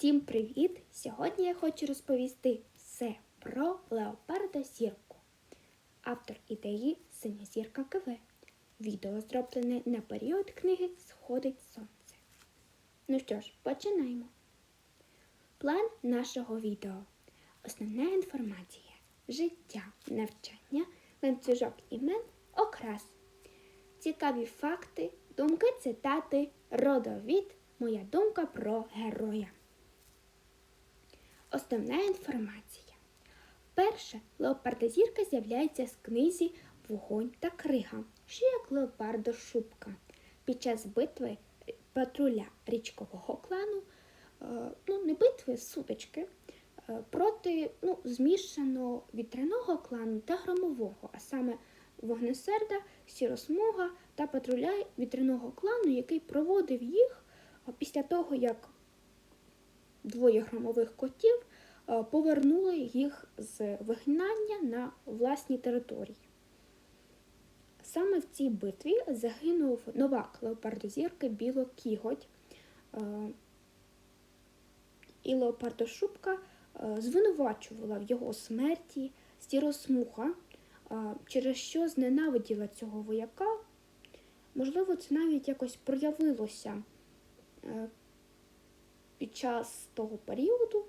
Всім привіт! Сьогодні я хочу розповісти все про Леопарда Зірку. Автор ідеї Синя зірка КВ. Відео зроблене на період книги Сходить сонце. Ну що ж, починаємо. План нашого відео. Основна інформація. Життя, навчання, ланцюжок імен, окрас. Цікаві факти, думки, цитати, родовід, моя думка про героя. Основна інформація. Перше, леопардозірка з'являється з книзі Вогонь та крига, що як леопардошубка. Під час битви патруля річкового клану, е, ну не битви, сутички, е, проти ну, змішаного вітряного клану та громового, а саме вогнесерда, сіросмуга та патруля вітряного клану, який проводив їх е, після того, як двоє громових котів е, повернули їх з вигнання на власні території. Саме в цій битві загинув новак леопардозірки Білокіготь, е, і леопардошубка е, звинувачувала в його смерті Сіросмуха, через що зненавиділа цього вояка. Можливо, це навіть якось проявилося під час того періоду,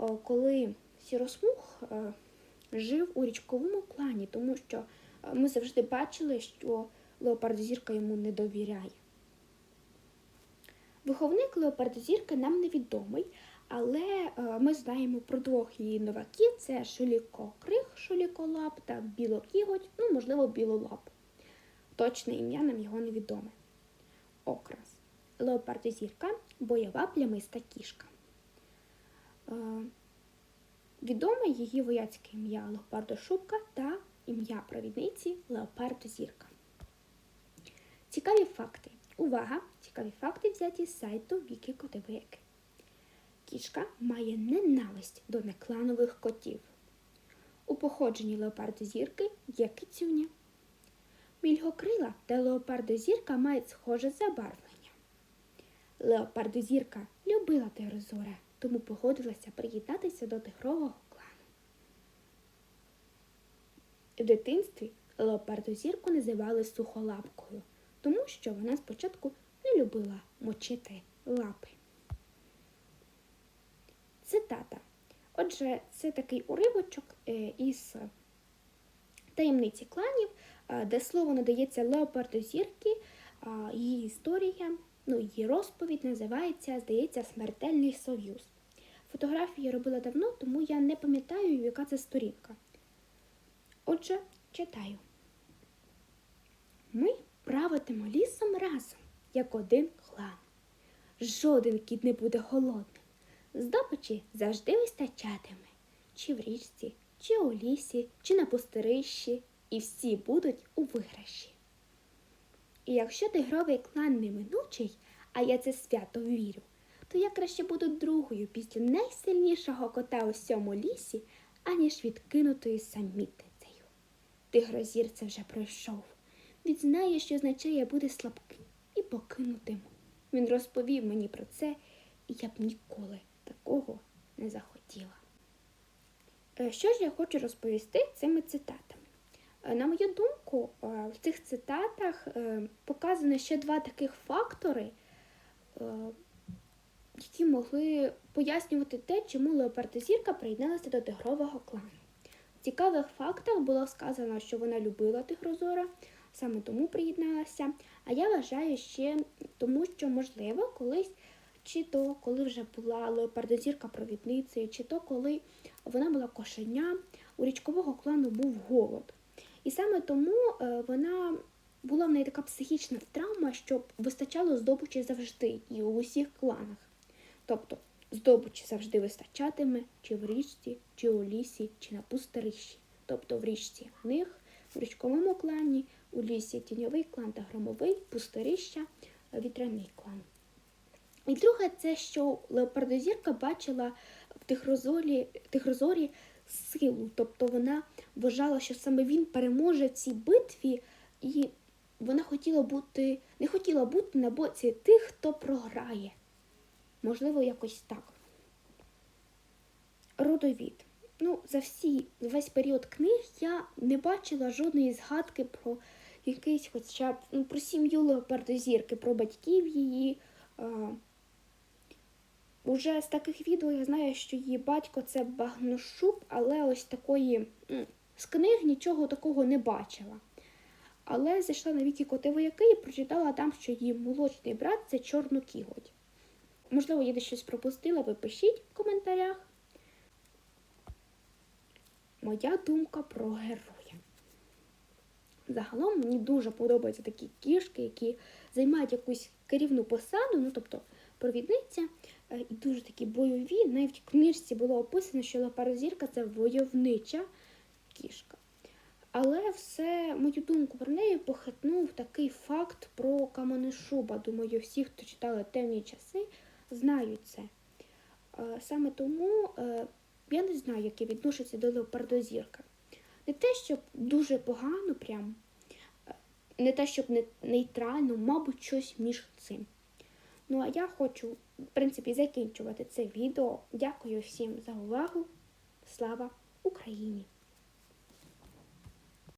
е, коли Сіросмуг е, жив у річковому клані, тому що е, ми завжди бачили, що Леопардозірка йому не довіряє. Виховник Леопардозірки нам невідомий, але ми знаємо про двох її новаків: це Шуліко Крих, Шуліколап та Білокіготь, ну, можливо, Білолап. Точне ім'я нам його невідоме. Окрас. Леопардозірка бойова плямиста кішка. Е, відоме її вояцьке ім'я Леопардошубка та ім'я провідниці Леопардозірка. Цікаві факти. Увага! Цікаві факти взяті з сайту Віки Котивики. Кішка має ненависть до некланових котів. У походженні леопардозірки є кицюня. Мільгокрила та леопардозірка мають схоже забарвлення. Леопардозірка любила тигрозора, тому погодилася приєднатися до тигрового клану. В дитинстві леопардозірку називали сухолапкою, тому що вона спочатку не любила мочити лапи. Цитата. Отже, це такий уривочок е, із таємниці кланів, е, де слово надається леопардозірки, її історія. Ну, її розповідь називається, здається, Смертельний Союз. Фотографію я робила давно, тому я не пам'ятаю, яка це сторінка. Отже, читаю. Ми правитимо лісом разом, як один клан. Жоден кіт не буде голодним. Здобичі завжди вистачатиме, чи в річці, чи у лісі, чи на пустирищі, і всі будуть у виграші. І якщо тигровий клан неминучий, а я це свято вірю, то я краще буду другою після найсильнішого кота у всьому лісі, аніж відкинутою самітницею. Тигрозір це вже пройшов. Він знає, що означає бути слабким і покинутим. Він розповів мені про це, і я б ніколи такого не захотіла. Е, що ж я хочу розповісти цими цитатами? Е, на мою думку, е, в цих цитатах е, показано ще два таких фактори, які могли пояснювати те, чому леопардозірка приєдналася до тигрового клану. В цікавих фактах було сказано, що вона любила тигрозора, саме тому приєдналася. А я вважаю ще тому, що, можливо, колись, чи то коли вже була леопардозірка провідницею, чи то коли вона була кошеня, у річкового клану був голод. І саме тому е, вона була в неї така психічна травма, що вистачало здобучі завжди і у усіх кланах. Тобто здобучі завжди вистачатиме чи в річці, чи у лісі, чи на пустирищі. Тобто в річці в них, в річковому клані, у лісі тіньовий клан та громовий, пустирища, вітряний клан. І друге, це що Леопардозірка бачила в тихрозорі, тихрозорі силу. Тобто вона вважала, що саме він переможе в цій битві, і вона хотіла бути, не хотіла бути на боці тих, хто програє. Можливо, якось так. родовід. Ну, за всі, весь період книг я не бачила жодної згадки про якийсь хоча б ну, про сім'ю леопардозірки, про батьків її. Уже з таких відео я знаю, що її батько це багношуб, але ось такої з книг нічого такого не бачила. Але зайшла на віки коти вояки і прочитала там, що її молочний брат це чорнокіготь. Можливо, я десь щось пропустила, ви пишіть в коментарях. Моя думка про героя. Загалом мені дуже подобаються такі кішки, які займають якусь керівну посаду, ну тобто провідниця, е, і дуже такі бойові. Навіть в книжці було описано, що леопардозірка це войовнича кішка. Але все, мою думку про неї похитнув такий факт про Каменешуба. Думаю, всі, хто читали темні часи, знають це. Е, Саме тому е, я не знаю, як я відношуся до леопардозірка. Не те, щоб дуже погано, прям, не те, щоб нейтрально, мабуть, щось між цим. Ну а я хочу, в принципі, закінчувати це відео. Дякую всім за увагу. Слава Україні!